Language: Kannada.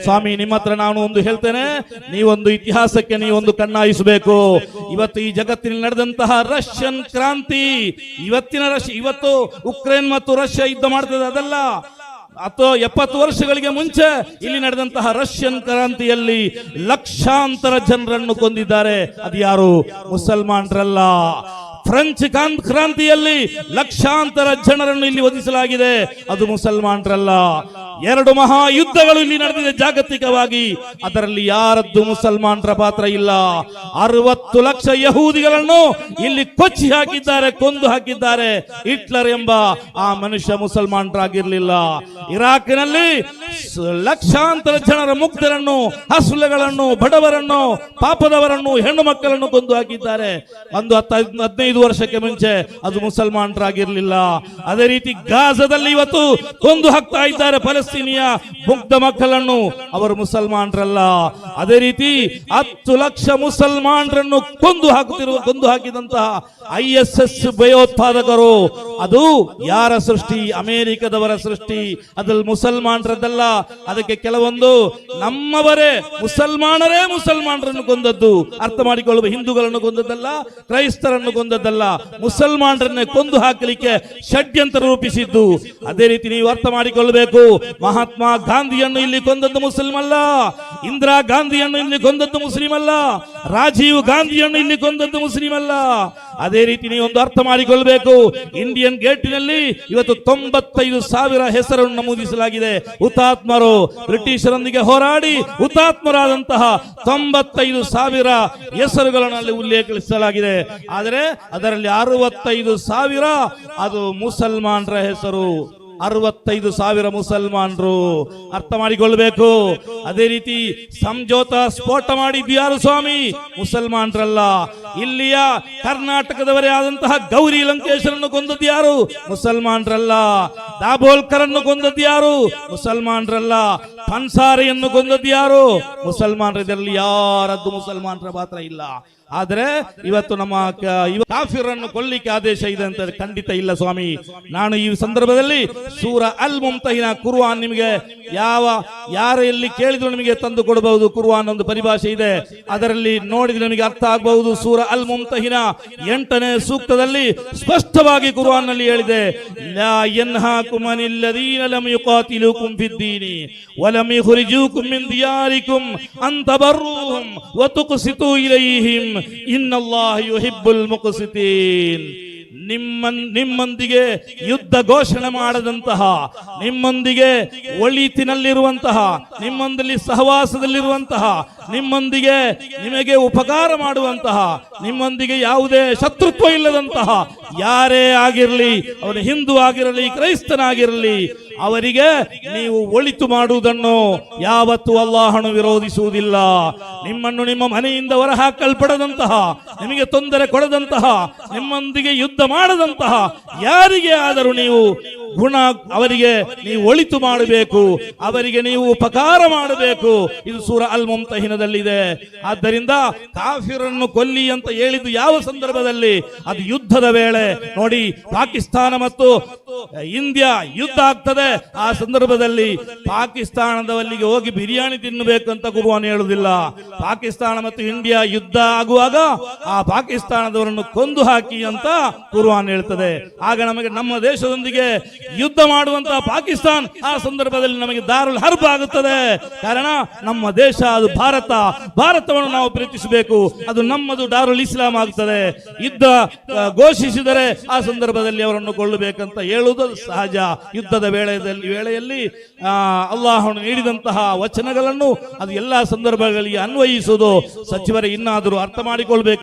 ಸ್ವಾಮಿ, ನಿಮ್ಮ ಹತ್ರ ನಾನು ಒಂದು ಹೇಳ್ತೇನೆ. ನೀವೊಂದು ಇತಿಹಾಸಕ್ಕೆ ನೀವೊಂದು ಕಣ್ಣಾಯಿಸಬೇಕು. ಇವತ್ತು ಈ ಜಗತ್ತಿನಲ್ಲಿ ನಡೆದಂತಹ ರಷ್ಯನ್ ಕ್ರಾಂತಿ, ಇವತ್ತಿನ ರಷ್ಯಾ, ಇವತ್ತು ಉಕ್ರೇನ್ ಮತ್ತು ರಷ್ಯಾ ಯುದ್ಧ ಮಾಡ್ತದೆ, ಅದಲ್ಲ. ಅಥವಾ ಎಪ್ಪತ್ತು ವರ್ಷಗಳಿಗೆ ಮುಂಚೆ ಇಲ್ಲಿ ನಡೆದಂತಹ ರಷ್ಯನ್ ಕ್ರಾಂತಿಯಲ್ಲಿ ಲಕ್ಷಾಂತರ ಜನರನ್ನು ಕೊಂದಿದ್ದಾರೆ. ಅದು ಯಾರು? ಮುಸಲ್ಮಾನರಲ್ಲ. ಫ್ರೆಂಚ್ ಕ್ರಾಂತಿಯಲ್ಲಿ ಲಕ್ಷಾಂತರ ಜನರನ್ನು ಇಲ್ಲಿ ವಧಿಸಲಾಗಿದೆ. ಅದು ಮುಸಲ್ಮಾನರಲ್ಲ. ಎರಡು ಮಹಾ ಯುದ್ಧಗಳು ಇಲ್ಲಿ ನಡೆದಿದೆ ಜಾಗತಿಕವಾಗಿ. ಅದರಲ್ಲಿ ಯಾರದ್ದು ಮುಸಲ್ಮಾನರ ಪಾತ್ರ ಇಲ್ಲ. ಅರವತ್ತು ಲಕ್ಷ ಯಹೂದಿಗಳನ್ನು ಇಲ್ಲಿ ಕೊಚ್ಚಿ ಹಾಕಿದ್ದಾರೆ, ಕೊಂದು ಹಾಕಿದ್ದಾರೆ. ಹಿಟ್ಲರ್ ಎಂಬ ಆ ಮನುಷ್ಯ ಮುಸಲ್ಮಾನರಾಗಿರ್ಲಿಲ್ಲ. ಇರಾಕಿನಲ್ಲಿ ಲಕ್ಷಾಂತರ ಜನರ ಮುಕ್ತರನ್ನು ಹಸುಲೆಗಳನ್ನು ಬಡವರನ್ನು, ಪಾಪದವರನ್ನು, ಹೆಣ್ಣು ಮಕ್ಕಳನ್ನು ಕೊಂದು ಹಾಕಿದ್ದಾರೆ. ಒಂದು ಹತ್ತು, ಹದಿನೈದು ವರ್ಷಕ್ಕೆ ಮುಂಚೆ ಅದು ಮುಸಲ್ಮಾನರಾಗಿರ್ಲಿಲ್ಲ. ಅದೇ ರೀತಿ ಗಾಜದಲ್ಲಿ ಇವತ್ತು ಕೊಂದು ಹಾಕ್ತಾ ಇದ್ದಾರೆ ಫಲಸ್ತೀನಿಯ ಮುಗ್ಧ ಮಕ್ಕಳನ್ನು ಅವರು ಮುಸಲ್ಮಾನರಲ್ಲ. ಅದೇ ರೀತಿ ಹತ್ತು ಲಕ್ಷ ಮುಸಲ್ಮಾನರನ್ನು ಕೊಂದು ಹಾಕುತ್ತಿರುವ ಕೊಂದು ಹಾಕಿದಂತಹ ಐ ಎಸ್ ಎಸ್ ಭಯೋತ್ಪಾದಕರು ಅದು ಯಾರ ಸೃಷ್ಟಿ? ಅಮೆರಿಕದವರ ಸೃಷ್ಟಿ. ಅದ್ರಲ್ಲಿ ಮುಸಲ್ಮಾನರದ್ದಲ್ಲ. ಅದಕ್ಕೆ ಕೆಲವೊಂದು ನಮ್ಮವರೇ ಮುಸಲ್ಮಾನರೇ ಮುಸಲ್ಮಾನರನ್ನು ಕೊಂದದ್ದು. ಅರ್ಥ ಮಾಡಿಕೊಳ್ಳುವ ಹಿಂದೂಗಳನ್ನು ಕೊಂದದ್ದಲ್ಲ, ಕ್ರೈಸ್ತರನ್ನು ಕೊಂದದ್ದಲ್ಲ. ಮುಸಲ್ಮಾನರನ್ನೇ ಕೊಂದು ಹಾಕಲಿಕ್ಕೆ ಷಡ್ಯಂತ್ರ ರೂಪಿಸಿದ್ದು. ಅದೇ ರೀತಿ ನೀವು ಅರ್ಥ ಮಾಡಿಕೊಳ್ಳಬೇಕು. ಮಹಾತ್ಮ ಗಾಂಧಿಯನ್ನು ಇಲ್ಲಿ ಕೊಂದದ್ದು ಮುಸ್ಲಿಂ ಅಲ್ಲ ಇಂದಿರಾ ಗಾಂಧಿಯನ್ನು ಇಲ್ಲಿ ಕೊಂದದ್ದು ಮುಸ್ಲಿಂ ಅಲ್ಲ ರಾಜೀವ್ ಗಾಂಧಿಯನ್ನು ಇಲ್ಲಿ ಕೊಂದದ್ದು ಮುಸ್ಲಿಂ ಅಲ್ಲ ಅದೇ ರೀತಿ ನೀವು ಒಂದು ಅರ್ಥ ಮಾಡಿಕೊಳ್ಳಬೇಕು. ಇಂಡಿಯನ್ ಗೇಟಿನಲ್ಲಿ ಇವತ್ತು ತೊಂಬತ್ತೈದು ಸಾವಿರ ಹೆಸರನ್ನು ನಮೂದಿಸಲಾಗಿದೆ. ಹುತಾತ್ಮರು ಬ್ರಿಟಿಷರೊಂದಿಗೆ ಹೋರಾಡಿ ಹುತಾತ್ಮರಾದಂತಹ ತೊಂಬತ್ತೈದು ಸಾವಿರ ಹೆಸರುಗಳನ್ನು ಅಲ್ಲಿ ಉಲ್ಲೇಖಿಸಲಾಗಿದೆ. ಆದರೆ ಅದರಲ್ಲಿ ಅರವತ್ತೈದು ಸಾವಿರ ಅದು ಮುಸಲ್ಮಾನರ ಹೆಸರು. ಅರವತ್ತೈದು ಸಾವಿರ ಮುಸಲ್ಮಾನರು. ಅರ್ಥ ಮಾಡಿಕೊಳ್ಬೇಕು. ಅದೇ ರೀತಿ ಸಂಜೋತ ಸ್ಫೋಟ ಮಾಡಿದ್ಯಾರು ಸ್ವಾಮಿ? ಮುಸಲ್ಮಾನರಲ್ಲ. ಇಲ್ಲಿಯ ಕರ್ನಾಟಕದವರೇ ಆದಂತಹ ಗೌರಿ ಲಂಕೇಶ್ವರನ್ನು ಕೊಂದದ್ದು ಯಾರು? ಮುಸಲ್ಮಾನರಲ್ಲ. ದಾಬೋಲ್ಕರನ್ನು ಕೊಂದದ್ದು ಯಾರು? ಮುಸಲ್ಮಾನರಲ್ಲ. ಪನ್ಸಾರಿಯನ್ನು ಕೊಂದದ್ದು ಯಾರು? ಮುಸಲ್ಮಾನರ. ಇದರಲ್ಲಿ ಯಾರದ್ದು ಮುಸಲ್ಮಾನರ ಪಾತ್ರ ಇಲ್ಲ. ಆದ್ರೆ ಇವತ್ತು ನಮ್ಮ ಕಾಫಿರನ್ನು ಕೊಲ್ಲಿಕ್ಕೆ ಆದೇಶ ಇದೆ ಅಂತ ಖಂಡಿತ ಇಲ್ಲ ಸ್ವಾಮಿ. ನಾನು ಈ ಸಂದರ್ಭದಲ್ಲಿ ಸೂರ ಅಲ್ ಮುಮ್ತಹಿನ ಕುರ್ವಾನ್ ನಿಮಗೆ ಯಾವ, ಯಾರು ಎಲ್ಲಿ ಕೇಳಿದ್ರು ನಿಮಗೆ ತಂದು ಕೊಡಬಹುದು? ಕುರ್ವಾನ್ ಒಂದು ಪರಿಭಾಷೆ ಇದೆ. ಅದರಲ್ಲಿ ನೋಡಿದ್ರೆ ನಿಮಗೆ ಅರ್ಥ ಆಗಬಹುದು. ಸೂರ ಅಲ್ ಮುಮ್ತಹಿನ ಎಂಟನೇ ಸೂಕ್ತದಲ್ಲಿ ಸ್ಪಷ್ಟವಾಗಿ ಕುರ್ವಾನ್ನಲ್ಲಿ ಹೇಳಿದೆ, ಲಾ ನಿಮ್ಮ ನಿಮ್ಮೊಂದಿಗೆ ಯುದ್ಧ ಘೋಷಣೆ ಮಾಡದಂತಹ, ನಿಮ್ಮೊಂದಿಗೆ ಒಳಿತಿನಲ್ಲಿರುವಂತಹ, ನಿಮ್ಮೊಂದಲ್ಲಿ ಸಹವಾಸದಲ್ಲಿರುವಂತಹ, ನಿಮ್ಮೊಂದಿಗೆ ನಿಮಗೆ ಉಪಕಾರ ಮಾಡುವಂತಹ, ನಿಮ್ಮೊಂದಿಗೆ ಯಾವುದೇ ಶತ್ರುತ್ವ ಇಲ್ಲದಂತಹ ಯಾರೇ ಆಗಿರಲಿ, ಅವನು ಹಿಂದೂ ಆಗಿರಲಿ, ಕ್ರೈಸ್ತನಾಗಿರಲಿ, ಅವರಿಗೆ ನೀವು ಒಳಿತು ಮಾಡುವುದನ್ನು ಯಾವತ್ತು ಅಲ್ಲಾಹನು ವಿರೋಧಿಸುವುದಿಲ್ಲ. ನಿಮ್ಮನ್ನು ನಿಮ್ಮ ಮನೆಯಿಂದ ಹೊರಹಾಕಲ್ಪಡದಂತಹ, ನಿಮಗೆ ತೊಂದರೆ ಕೊಡದಂತಹ, ನಿಮ್ಮೊಂದಿಗೆ ಯುದ್ಧ ಮಾಡದಂತಹ, ಯಾರಿಗೆ ಆದರೂ ನೀವು ಗುಣ ಅವರಿಗೆ ನೀವು ಒಳಿತು ಮಾಡಬೇಕು, ಅವರಿಗೆ ನೀವು ಉಪಕಾರ ಮಾಡಬೇಕು. ಇದು ಸೂರ ಅಲ್ ಮುಮ್ತಹಿನದಲ್ಲಿದೆ ಆದ್ದರಿಂದ ಕಾಫಿರನ್ನು ಕೊಲ್ಲಿ ಅಂತ ಹೇಳಿದ್ದು ಯಾವ ಸಂದರ್ಭದಲ್ಲಿ? ಅದು ಯುದ್ಧದ ವೇಳೆ. ನೋಡಿ, ಪಾಕಿಸ್ತಾನ ಮತ್ತು ಇಂಡಿಯಾ ಯುದ್ಧ ಆಗ್ತದೆ. ಆ ಸಂದರ್ಭದಲ್ಲಿ ಪಾಕಿಸ್ತಾನದವಲ್ಲಿಗೆ ಹೋಗಿ ಬಿರಿಯಾನಿ ತಿನ್ನಬೇಕಂತ ಗುರುವಾನ್ ಹೇಳುವುದಿಲ್ಲ. ಪಾಕಿಸ್ತಾನ ಮತ್ತು ಇಂಡಿಯಾ ಯುದ್ಧ ಆಗುವಾಗ ಆ ಪಾಕಿಸ್ತಾನದವರನ್ನು ಕೊಂದು ಹಾಕಿ ಅಂತ ಗುರುವಾನ ಹೇಳ್ತದೆ. ಆಗ ನಮಗೆ ನಮ್ಮ ದೇಶದೊಂದಿಗೆ ಯುದ್ಧ ಮಾಡುವಂತಹ ಪಾಕಿಸ್ತಾನ್, ಆ ಸಂದರ್ಭದಲ್ಲಿ ನಮಗೆ ದಾರುಲ್ ಹರ್ಬ್ ಆಗುತ್ತದೆ. ಕಾರಣ, ನಮ್ಮ ದೇಶ ಅದು ಭಾರತ. ಭಾರತವನ್ನು ನಾವು ಪ್ರೀತಿಸಬೇಕು. ಅದು ನಮ್ಮದು ದಾರುಲ್ ಇಸ್ಲಾಂ ಆಗುತ್ತದೆ ಯುದ್ಧ ಘೋಷಿಸಿದರೆ ಆ ಸಂದರ್ಭದಲ್ಲಿ ಅವರನ್ನು ಕೊಳ್ಳಬೇಕಂತ ಹೇಳುವುದು ಸಹಜ. ಯುದ್ಧದ ವೇಳೆಯಲ್ಲಿ ವೇಳೆಯಲ್ಲಿ ಅಲ್ಲಾಹನು ನೀಡಿದಂತಹ ವಚನಗಳನ್ನು ಅದು ಎಲ್ಲಾ ಸಂದರ್ಭಗಳಿಗೆ ಅನ್ವಯಿಸುವುದು. ಸಚಿವರೇ, ಇನ್ನಾದರೂ ಅರ್ಥ ಮಾಡಿಕೊಳ್ಬೇಕು.